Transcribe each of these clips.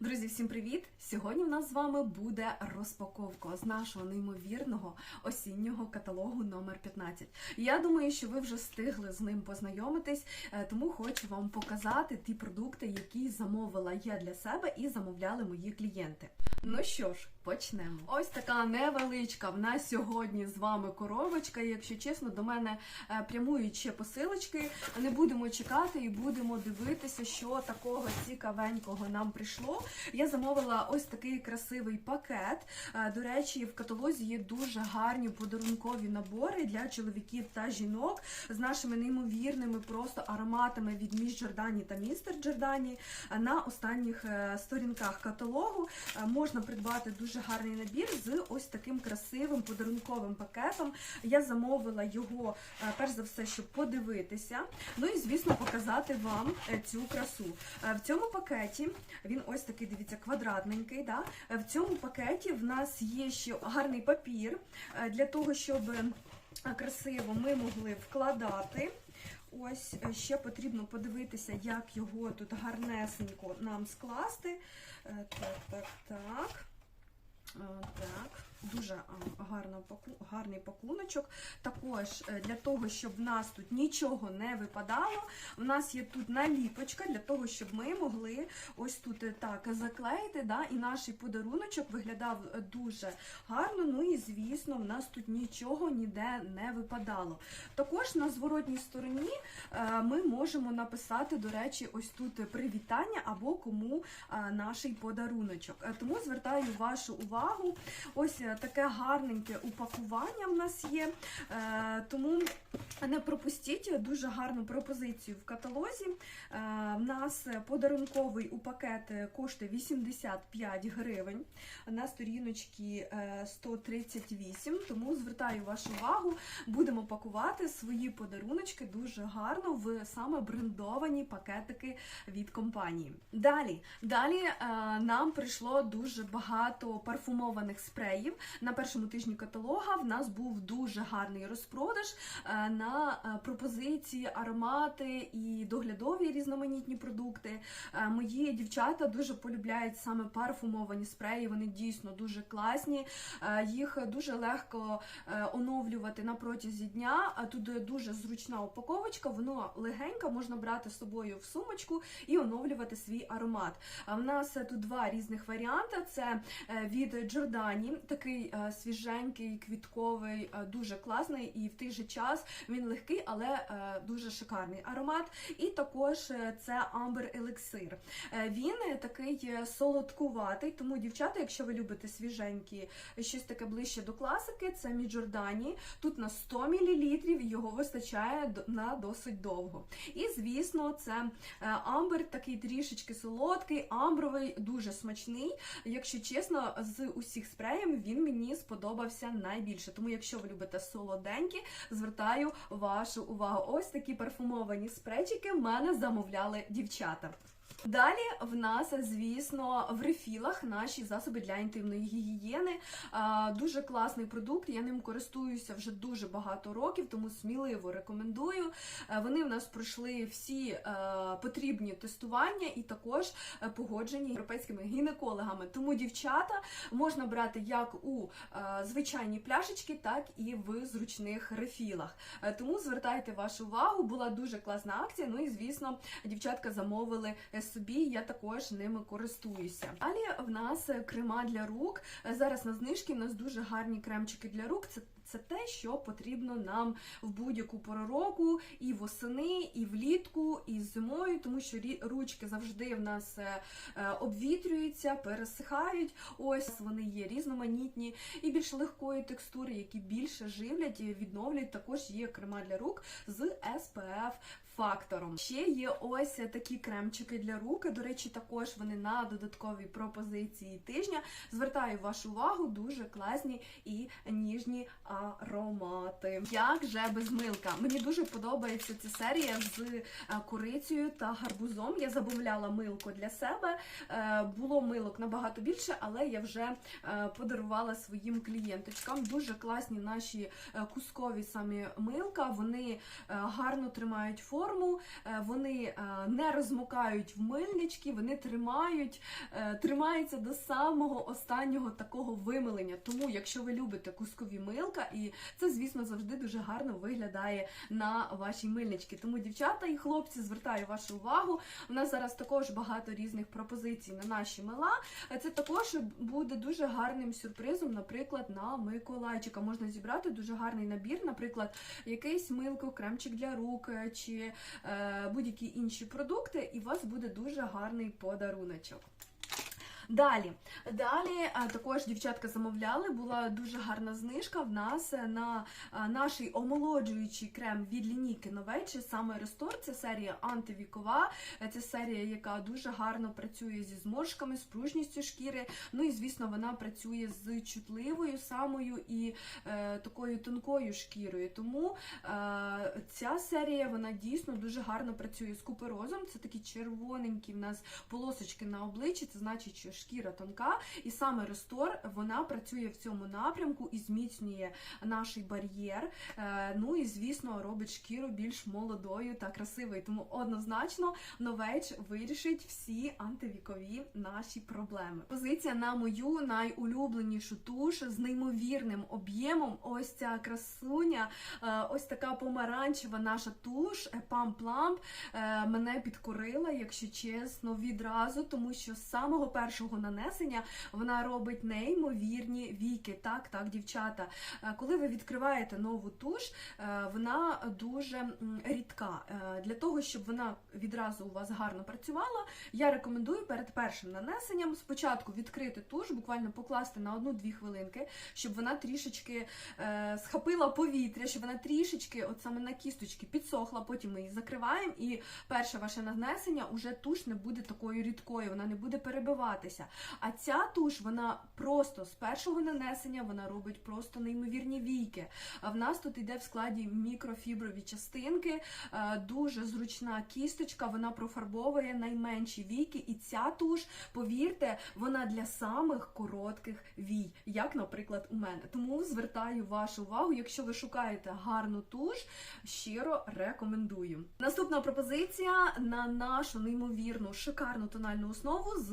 Друзі, всім привіт! Сьогодні в нас з вами буде розпаковка з нашого неймовірного осіннього каталогу номер 15. Я думаю, що ви вже встигли з ним познайомитись, е, тому хочу вам показати ті продукти, які замовила я для себе і замовляли мої клієнти. Ну що ж, почнемо. Ось така невеличка в нас сьогодні з вами коробочка. І, Якщо чесно, до мене е, прямують ще посилочки. Не будемо чекати і будемо дивитися, що такого цікавенького нам прийшло. Я замовила ось такий красивий пакет. Е, До речі, в каталозі є дуже гарні подарункові набори для чоловіків та жінок з нашими неймовірними просто ароматами від Міс Джордані та Містер Джордані. Е, На останніх сторінках каталогу е, можна придбати дуже гарний набір з ось таким красивим подарунковим пакетом. Я замовила його е, перш за все, щоб подивитися. Ну і звісно, показати вам е, цю красу. Е, В цьому пакеті він ось такий, дивіться, квадратненький. Да? В цьому пакеті в нас є ще гарний папір для того, щоб красиво ми могли вкладати. Ось е, ще потрібно подивитися, як його тут гарнесенько нам скласти. Е, Так, так, так. Е, Так, дуже гарно гарний пакуночок. Також е, для того, щоб в нас тут нічого не випадало, в нас є тут наліпочка для того, щоб ми могли ось тут е, так заклеїти, да, і наш подаруночок виглядав е, дуже гарно. Ну і звісно, в нас тут нічого ніде не випадало. Також на зворотній стороні ми можемо написати, до речі, ось тут привітання або кому наш подаруночок. Тому звертаю вашу увагу. Ось таке гарненьке упакування в нас є. Е, Тому не пропустіть дуже гарну пропозицію в каталозі. Е, В нас подарунковий у пакет коштує 85 гривень. На сторіночці е, 138, тому звертаю вашу увагу. Будемо пакувати свої подаруночки дуже гарно в саме брендовані пакетики від компанії. Далі, далі е, нам прийшло дуже багато парфумованих спреїв. На першому тижні каталога в нас був дуже гарний розпродаж е, на е, пропозиції, аромати і доглядові різноманітні продукти. Е, Мої дівчата дуже полюбляють саме парфумовані спреї. Вони дійсно дуже класні. Їх дуже легко оновлювати на протязі дня. А тут дуже зручна упаковочка, воно легенько можна брати з собою в сумочку і оновлювати свій аромат. В нас тут два різних варіанти: це від Джордані, такий е, свіженький, квітковий, е, дуже класний, і в той же час він легкий, але е, дуже шикарний аромат. І також це Amber Elixir. Він такий солодкуватий, тому дівчата, якщо ви любите свіженькі, щось таке ближче до класики, це Міджордані. Тут на 100 мл його вистачає на досить довго. І звісно, це амбер такий трішечки солодкий, амбровий, дуже смачний. Якщо чесно, з усіх спреїв він мені сподобався найбільше. Тому, якщо ви любите солоденькі, звертаю вашу увагу. Ось такі парфумовані спречики в мене замовляли дівчата. Далі в нас, звісно, в рефілах наші засоби для інтимної гігієни. Дуже класний продукт. Я ним користуюся вже дуже багато років, тому сміливо рекомендую. Е, Вони в нас пройшли всі е, потрібні тестування і також е, погоджені європейськими гінекологами. Тому дівчата можна брати як у звичайні пляшечки, так і в зручних рефілах. Тому звертайте вашу увагу. Була дуже класна акція. Ну і звісно, дівчатка замовили собі. Я також ними користуюся. Далі в нас е, крема для рук. Е, Зараз на знижки в нас дуже гарні кремчики для рук. Це це те, що потрібно нам в будь-яку пору року, і восени, і влітку, і зимою, тому що ручки завжди в нас е, обвітрюються, пересихають. Ось вони є різноманітні і більш легкої текстури, які більше живлять і відновлюють. Також є крема для рук з SPF фактором. Ще є ось такі кремчики для рук. До речі, також вони на додатковій пропозиції тижня. Звертаю вашу увагу, дуже класні і ніжні аромати. Як же без милка? Мені дуже подобається ця серія з е, курицею та гарбузом. Я замовляла милку для себе. Е, Було милок набагато більше, але я вже е, подарувала своїм клієнточкам. Дуже класні наші кускові самі милка. Вони гарно тримають форму. Форму, е, вони е, не розмокають в мильнички, вони тримають, е, тримаються до самого останнього такого вимилення. Тому, якщо ви любите кускові милка, і це, звісно, завжди дуже гарно виглядає на вашій мильничці. Тому, дівчата і хлопці, звертаю вашу увагу. У нас зараз також багато різних пропозицій на наші мила. Це також буде дуже гарним сюрпризом, наприклад, на Миколайчика. Можна зібрати дуже гарний набір, наприклад, якийсь милко, кремчик для рук чи будь-які інші продукти, і у вас буде дуже гарний подаруночок. Далі, далі е, також дівчатка замовляли, була дуже гарна знижка в нас е, на е, наш омолоджуючий крем від лінійки Новечі, саме Рестор. Це серія антивікова, це серія, яка дуже гарно працює зі зморшками, з пружністю шкіри. Ну і звісно, вона працює з чутливою самою і е, такою тонкою шкірою. Тому е, ця серія вона дійсно дуже гарно працює з куперозом. Це такі червоненькі в нас полосочки на обличчі. Це значить, що шкіра тонка, і саме Рестор вона працює в цьому напрямку і зміцнює наш бар'єр. Е, ну і звісно робить шкіру більш молодою та красивою. Тому однозначно новеч вирішить всі антивікові наші проблеми. Позиція на мою найулюбленішу туш з неймовірним об'ємом. Ось ця красуня, е, ось така помаранчева наша туш, Plump, е, мене підкорила, якщо чесно, відразу, тому що з самого першого нанесення вона робить неймовірні віки. Так, так, дівчата. Е, Коли ви відкриваєте нову туш, е, вона дуже рідка. Е, Для того, щоб вона відразу у вас гарно працювала, я рекомендую перед першим нанесенням спочатку відкрити туш, буквально покласти на одну-дві хвилинки, щоб вона трішечки схопила повітря, щоб вона трішечки, от саме на кісточки, підсохла. Потім ми її закриваємо, і перше ваше нанесення уже туш не буде такою рідкою, вона не буде перебиватися. А ця туш, вона просто з першого нанесення вона робить просто неймовірні війки. А в нас тут йде в складі мікрофіброві частинки, е, дуже зручна кісточка, вона профарбовує найменші війки. І ця туш, повірте, вона для самих коротких вій, як, наприклад, у мене. Тому звертаю вашу увагу, якщо ви шукаєте гарну туш, щиро рекомендую. Наступна пропозиція на нашу неймовірну шикарну тональну основу з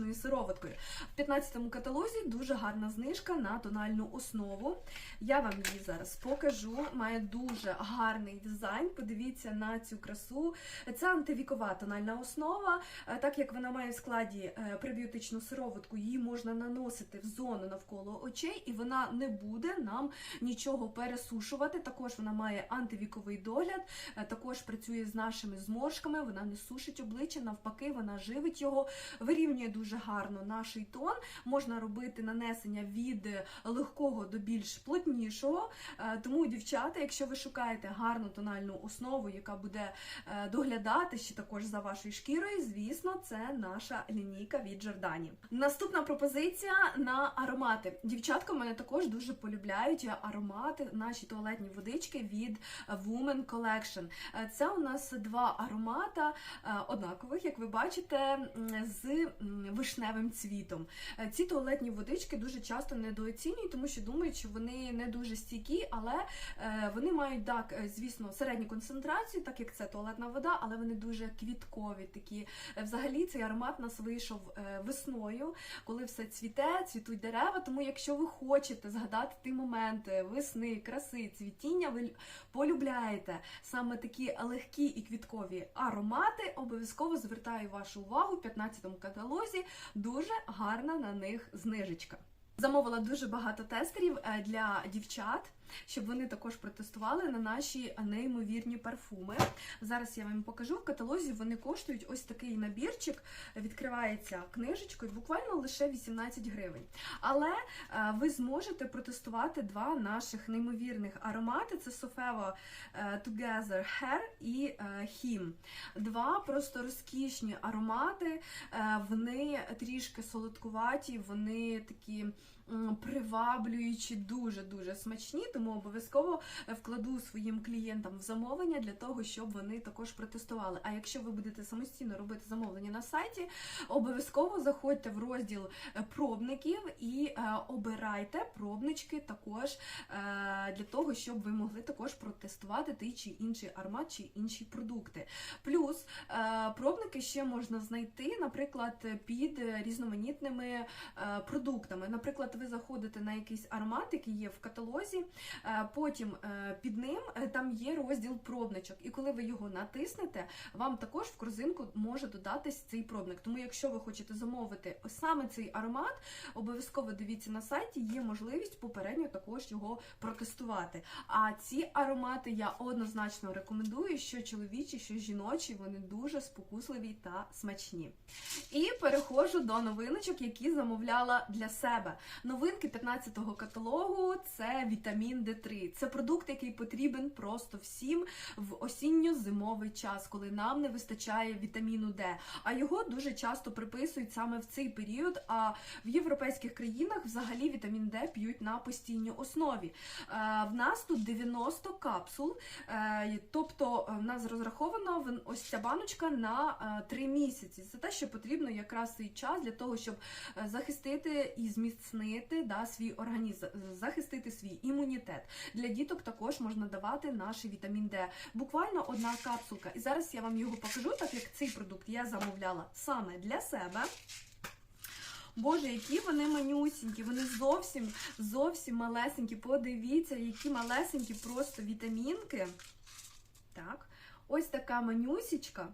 пребіотичною сироваткою. В 15-му каталозі дуже гарна знижка на тональну основу. Я вам її зараз покажу. Має дуже гарний дизайн. Подивіться на цю красу. Це антивікова тональна основа. Е, Так як вона має в складі е, пребіотичну сироватку, її можна наносити в зону навколо очей, і вона не буде нам нічого пересушувати. Також вона має антивіковий догляд, е, також працює з нашими зморшками, вона не сушить обличчя, навпаки, вона живить його, вирівнює дуже гарно наш тон. Можна робити нанесення від легкого до більш плотнішого. Е, Тому, дівчата, якщо ви шукаєте гарну тональну основу, яка буде е, доглядати ще також за вашою шкірою, звісно, це наша лінійка від Джордані. Наступна пропозиція на аромати. Дівчатка мене також дуже полюбляють аромати, наші туалетні водички від Women Collection. Е, Це у нас два аромата однакових, як ви бачите, з вишневим цвітом. Е, Ці туалетні водички дуже часто недооцінюють, тому що думають, що вони не дуже стійкі, але е, вони мають так, е, звісно, середню концентрацію, так як це туалетна вода, але вони дуже квіткові. Такі взагалі цей аромат нас вийшов весною, коли все цвіте, цвітуть дерева. Тому, якщо ви хочете згадати ті моменти весни, краси, цвітіння, ви полюбляєте саме такі легкі і квіткові аромати, обов'язково звертаю вашу увагу в 15-му каталозі. Дуже гарна на них знижечка. Замовила дуже багато тестерів е, для дівчат, щоб вони також протестували на наші неймовірні парфуми. Зараз я вам покажу. В каталозі вони коштують ось такий набірчик. Відкривається книжечкою, буквально лише 18 гривень. Але е, ви зможете протестувати два наших неймовірних аромати: це Sofevo е, Together Hair і е, Him. Два просто розкішні аромати. Вони трішки солодкуваті, вони такі приваблюючі, дуже дуже смачні. Тому обов'язково е, вкладу своїм клієнтам в замовлення для того, щоб вони також протестували. А якщо ви будете самостійно робити замовлення на сайті, обов'язково заходьте в розділ е, пробників і е, обирайте пробнички також е, для того, щоб ви могли також протестувати той чи інший аромат чи інші продукти. Плюс е, пробники ще можна знайти, наприклад, під різноманітними е, продуктами. Наприклад, ви заходите на якийсь аромат, який є в каталозі, е, потім е, під ним е, там є розділ пробничок. І коли ви його натиснете, вам також в корзинку може додатись цей пробник. Тому, якщо ви хочете замовити саме цей аромат, обов'язково дивіться на сайті, є можливість попередньо також його протестувати. А ці аромати я однозначно рекомендую, що чоловічі, що жіночі, вони дуже спокусливі та смачні. І переходжу до новиночок, які замовляла для себе. Новинки 15-го каталогу це вітамін Д3. Це продукт, який потрібен просто всім в осінньо-зимовий час, коли нам не вистачає вітаміну Д. А його дуже часто приписують саме в цей період. А в європейських країнах взагалі вітамін Д п'ють на постійній основі. Е, В нас тут 90 капсул, е, тобто е, в нас розраховано ось ця баночка на 3 місяці. Це те, що потрібно якраз цей час для того, щоб е, захистити і зміцнити да, свій організм, захистити свій імунітет. Для діток також можна давати наш вітамін Д. Буквально одна капсулка. І зараз я вам його покажу, так як цей продукт я замовляла саме для себе. Боже, які вони манюсінькі, вони зовсім зовсім малесенькі. Подивіться, які малесенькі просто вітамінки. Так, ось така манюсічка.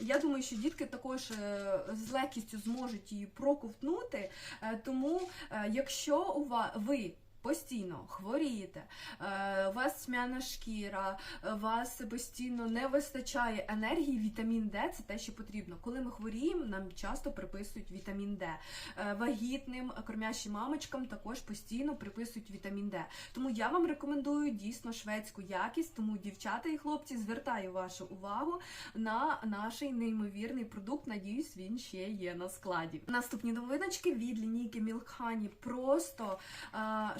Я думаю, що дітки також е, з легкістю зможуть її проковтнути. Е, Тому, е, якщо у вас ви постійно хворієте, е, у вас тьмяна шкіра, е, вас постійно не вистачає енергії, вітамін Д це те, що потрібно. Коли ми хворіємо, нам часто приписують вітамін Д. Е, Вагітним, кормящим мамочкам також постійно приписують вітамін Д. Тому я вам рекомендую дійсно шведську якість. Тому, дівчата і хлопці, звертаю вашу увагу на наш неймовірний продукт. Надіюсь, він ще є на складі. Наступні новиночки від лінійки Honey. Просто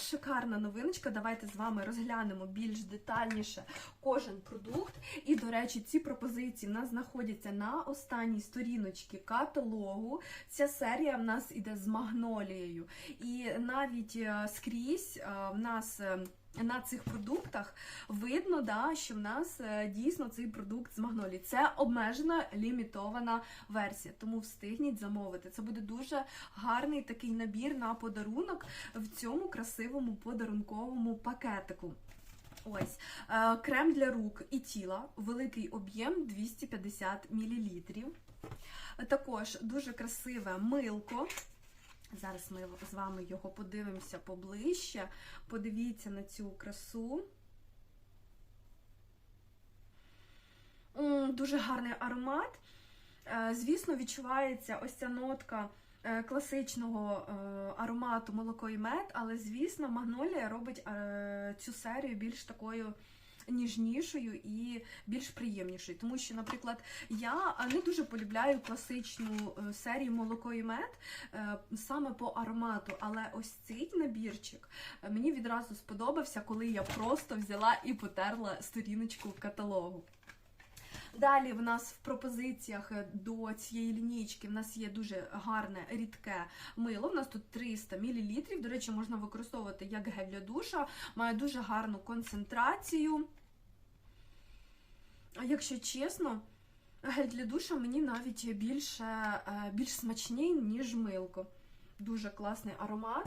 шикарна новиночка. Давайте з вами розглянемо більш детальніше кожен продукт. І, до речі, ці пропозиції в нас знаходяться на останній сторіночці каталогу. Ця серія в нас іде з магнолією. І навіть е, скрізь е, в нас. На цих продуктах видно, да, що в нас е, дійсно цей продукт з магнолії. Це обмежена лімітована версія, тому встигніть замовити. Це буде дуже гарний такий набір на подарунок в цьому красивому подарунковому пакетику. Ось е, крем для рук і тіла, великий об'єм 250 мл. Також дуже красиве милко. Зараз ми з вами його подивимося поближче. Подивіться на цю красу. Дуже гарний аромат. Е, Звісно, відчувається ось ця нотка е, класичного е, аромату молоко і мед, але, звісно, магнолія робить цю серію більш такою ніжнішою і більш приємнішою. Тому що, наприклад, я не дуже полюбляю класичну е, серію молоко і мед е, саме по аромату, але ось цей набірчик е, мені відразу сподобався, коли я просто взяла і потерла сторіночку в каталогу. Далі в нас в пропозиціях до цієї лінійки в нас є дуже гарне рідке мило. У нас тут 300 мл. До речі, можна використовувати як гель для душа, має дуже гарну концентрацію. А якщо чесно, гель для душа мені навіть більше, е, більш смачний, ніж милко. Дуже класний аромат.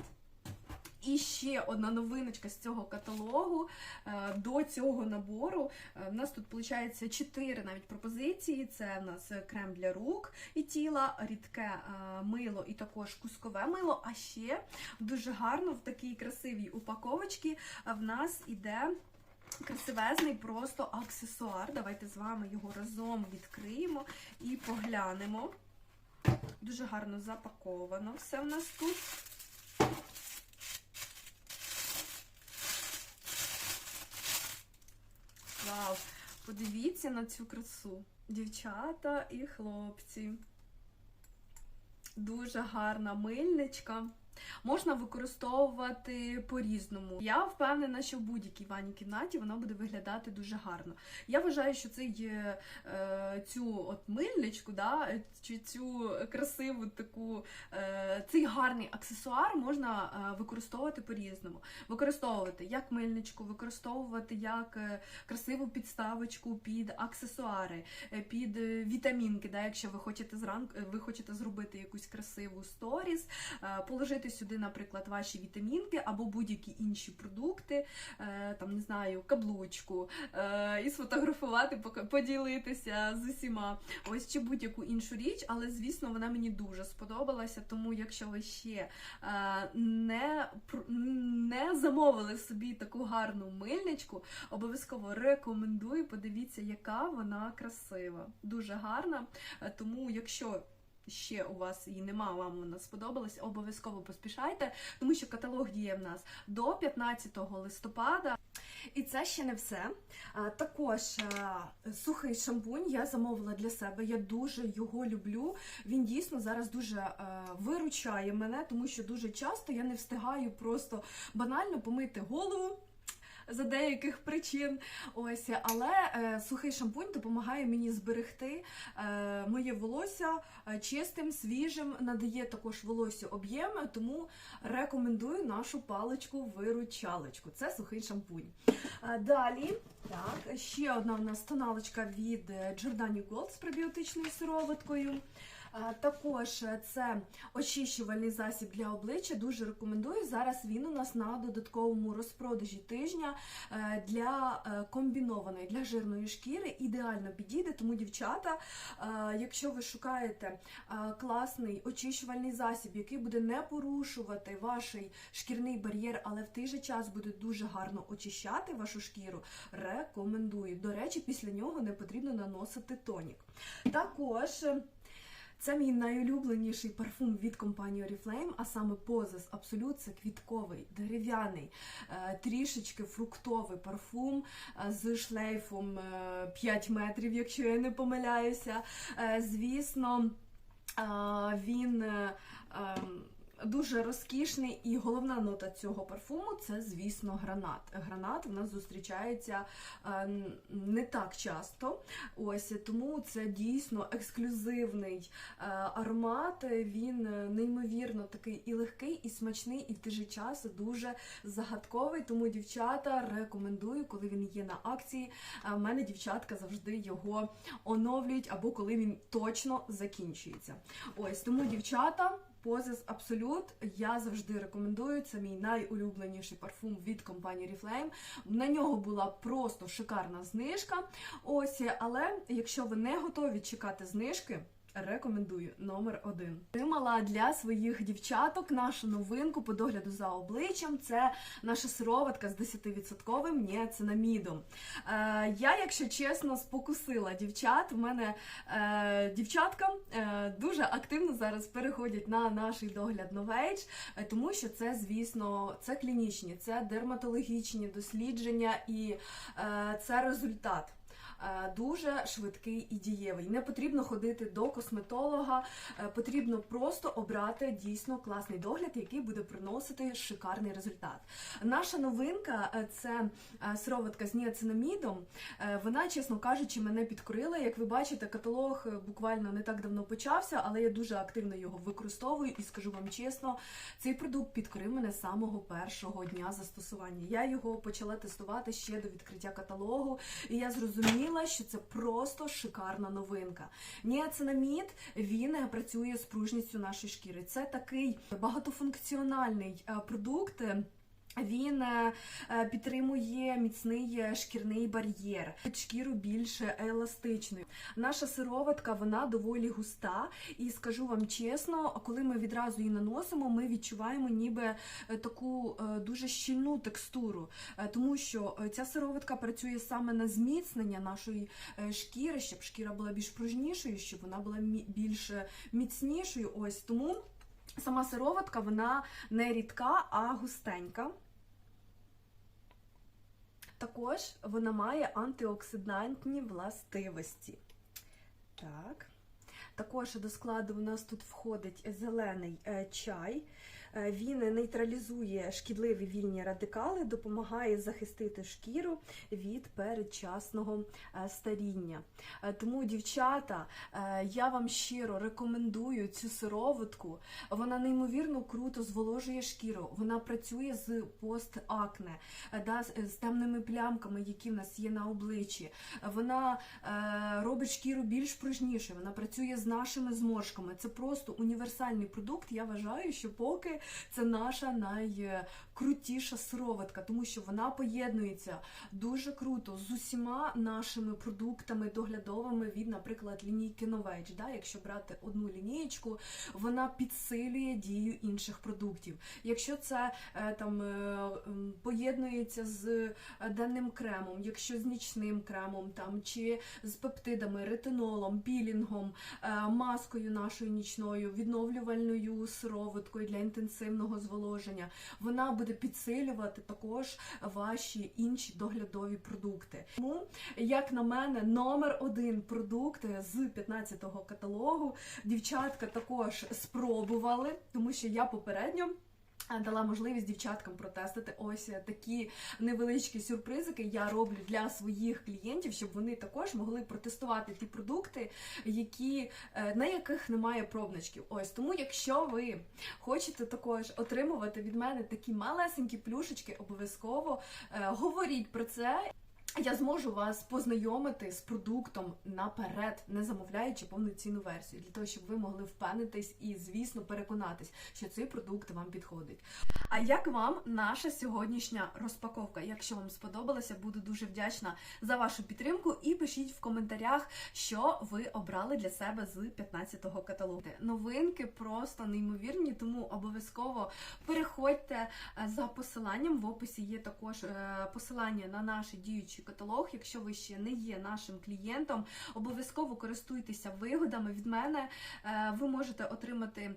І ще одна новиночка з цього каталогу е, до цього набору. Е, В нас тут виходить 4 навіть пропозиції. Це в нас крем для рук і тіла, рідке е, мило і також кускове мило. А ще дуже гарно в такій красивій упаковочці е, в нас іде. Красивезний просто аксесуар. Давайте з вами його разом відкриємо і поглянемо. Дуже гарно запаковано все в нас тут. Вау! Подивіться на цю красу. Дівчата і хлопці. Дуже гарна мильничка. Можна використовувати по-різному. Я впевнена, що в будь-якій ванній кімнаті воно буде виглядати дуже гарно. Я вважаю, що цей, е, е, цю от мильничку, да, чи цю красиву таку, е, цей гарний аксесуар можна використовувати по-різному. Використовувати як мильничку, використовувати як красиву підставочку під аксесуари, під вітамінки. Да, якщо ви хочете зранку, ви хочете зробити якусь красиву сторіс, положити сюди, наприклад, ваші вітамінки або будь-які інші продукти, е, там не знаю, каблучку, е, і сфотографувати, поділитися з усіма. Ось чи будь-яку іншу річ, але звісно, вона мені дуже сподобалася. Тому, якщо ви ще е, не, не замовили собі таку гарну мильничку, обов'язково рекомендую. Подивіться, яка вона красива, дуже гарна. Тому, якщо ще у вас її нема, вам вона сподобалась, обов'язково поспішайте, тому що каталог діє в нас до 15 листопада. І це ще не все. Також сухий шампунь я замовила для себе. Я дуже його люблю. Він дійсно зараз дуже виручає мене, тому що дуже часто я не встигаю просто банально помити голову. За деяких причин, ось але е, сухий шампунь допомагає мені зберегти е, моє волосся е, чистим, свіжим, надає також волосю об'єм, тому рекомендую нашу паличку-виручалочку. Це сухий шампунь. Далі, так, ще одна в нас тоналочка від Giordani Gold з пробіотичною сироваткою. Також е, це очищувальний засіб для обличчя. Дуже рекомендую. Зараз він у нас на додатковому розпродажі тижня е, для е, комбінованої, для жирної шкіри. Ідеально підійде. Тому, дівчата, якщо ви шукаєте класний очищувальний засіб, який буде не порушувати ваш шкірний бар'єр, але в той же час буде дуже гарно очищати вашу шкіру, рекомендую. До речі, після нього не потрібно наносити тонік. Також. Е, це мій найулюбленіший парфум від компанії Oriflame, а саме Позис Абсолют, Це квітковий, дерев'яний, е, трішечки фруктовий парфум е, з шлейфом е, 5 метрів, якщо я не помиляюся. Е, Звісно, е, він. Дуже розкішний, і головна нота цього парфуму це, звісно, гранат. Гранат в нас зустрічається е, не так часто. Ось тому це дійсно ексклюзивний е, аромат. Він е, неймовірно такий і легкий, і смачний, і в той же час дуже загадковий. Тому дівчата рекомендую, коли він є на акції. У мене дівчатка завжди його оновлюють або коли він точно закінчується. Ось тому дівчата. Позис Абсолют я завжди рекомендую. Це мій найулюбленіший парфум від компанії Reflame. На нього була просто шикарна знижка. Ось, але якщо ви не готові чекати знижки. Рекомендую номер один. Отримала для своїх дівчаток нашу новинку по догляду за обличчям. Це наша сироватка з 10% ніацинамідом. Е, я, якщо чесно, спокусила дівчат. У мене е, дівчатка е, дуже активно зараз переходять на наш догляд Novage, е, тому що це, звісно, це клінічні, це дерматологічні дослідження і е, це результат. Е, Дуже швидкий і дієвий. Не потрібно ходити до косметолога, е, потрібно просто обрати дійсно класний догляд, який буде приносити шикарний результат. Наша новинка е, це сироватка з ніацинамідом. Вона, чесно кажучи, мене підкорила. Як ви бачите, каталог буквально не так давно почався, але я дуже активно його використовую і скажу вам чесно, цей продукт підкорив мене з самого першого дня застосування. Я його почала тестувати ще до відкриття каталогу, і я зрозуміла, що це просто шикарна новинка. Ніацинамід він е, працює з пружністю нашої шкіри. Це такий багатофункціональний е, продукт. Він е, е, підтримує міцний е, шкірний бар'єр, шкіру більш еластичною. Наша сироватка вона доволі густа, і скажу вам чесно, коли ми відразу її наносимо, ми відчуваємо ніби таку дуже щільну текстуру, тому що ця сироватка працює саме на зміцнення нашої шкіри, щоб шкіра була більш пружнішою, щоб вона була більш міцнішою. Ось тому. Сама сироватка вона не рідка, а густенька. Також вона має антиоксидантні властивості. Так. Також до складу у нас тут входить зелений е, чай. Е, Він нейтралізує шкідливі вільні радикали, допомагає захистити шкіру від передчасного е, старіння. Е, Тому, дівчата, я вам щиро рекомендую цю сироватку. Вона неймовірно круто зволожує шкіру. Вона працює з постакне, з- темними плямками, які в нас є на обличчі. Вона робить шкіру більш пружніше. Вона працює з нашими зморшками. Це просто універсальний продукт. Я вважаю, що поки це наша найкрутіша сироватка, тому що вона поєднується дуже круто з усіма нашими продуктами доглядовими від, наприклад, лінійки Novage. Да? Якщо брати одну лінієчку, вона підсилює дію інших продуктів. Якщо це е, там е, поєднується з е, денним кремом, якщо з нічним кремом, там чи з пептидами, ретинолом, пілінгом, маскою нашою нічною, відновлювальною сироваткою для інтенсивного зволоження, вона буде підсилювати також ваші інші доглядові продукти. Тому, як на мене, номер один продукт з 15-го каталогу. Дівчатка також спробували, тому що я попередньо. Е, Дала можливість дівчаткам протестити ось е, такі невеличкі сюрпризики я роблю для своїх клієнтів, щоб вони також могли протестувати ті продукти, які, е, на яких немає пробничків. Ось тому, якщо ви хочете також отримувати від мене такі малесенькі плюшечки, обов'язково говоріть про це. Я зможу вас познайомити з продуктом наперед, не замовляючи повноцінну версію, для того, щоб ви могли впевнитись і, звісно, переконатись, що цей продукт вам підходить. А як вам наша сьогоднішня розпаковка? Якщо вам сподобалося, буду дуже вдячна за вашу підтримку і пишіть в коментарях, що ви обрали для себе з 15-го каталогу. Новинки просто неймовірні, тому обов'язково переходьте е, за посиланням. В описі є також е, посилання на наш діючий каталог. Якщо ви ще не є нашим клієнтом, обов'язково користуйтеся вигодами від мене. Е, Ви можете отримати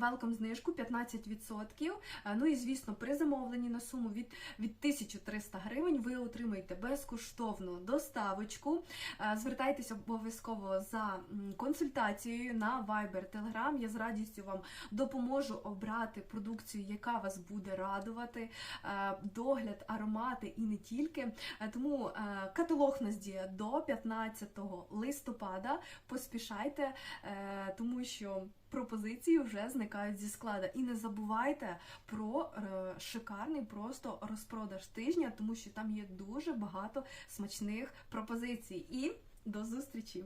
велком знижку 15%. Е, Ну і звісно, при замовленні на суму від, від 1300 гривень ви отримаєте безкоштовну доставочку. Е, Звертайтеся обов'язково за консультацією на Viber, Telegram. Я з радістю вам допоможу обрати продукцію, яка вас буде радувати, догляд, аромати і не тільки. Е, Е, каталог нас діє до 15 листопада. Поспішайте, е, тому що пропозиції вже зникають зі склада. І не забувайте про е, шикарний просто розпродаж тижня, тому що там є дуже багато смачних пропозицій. І до зустрічі!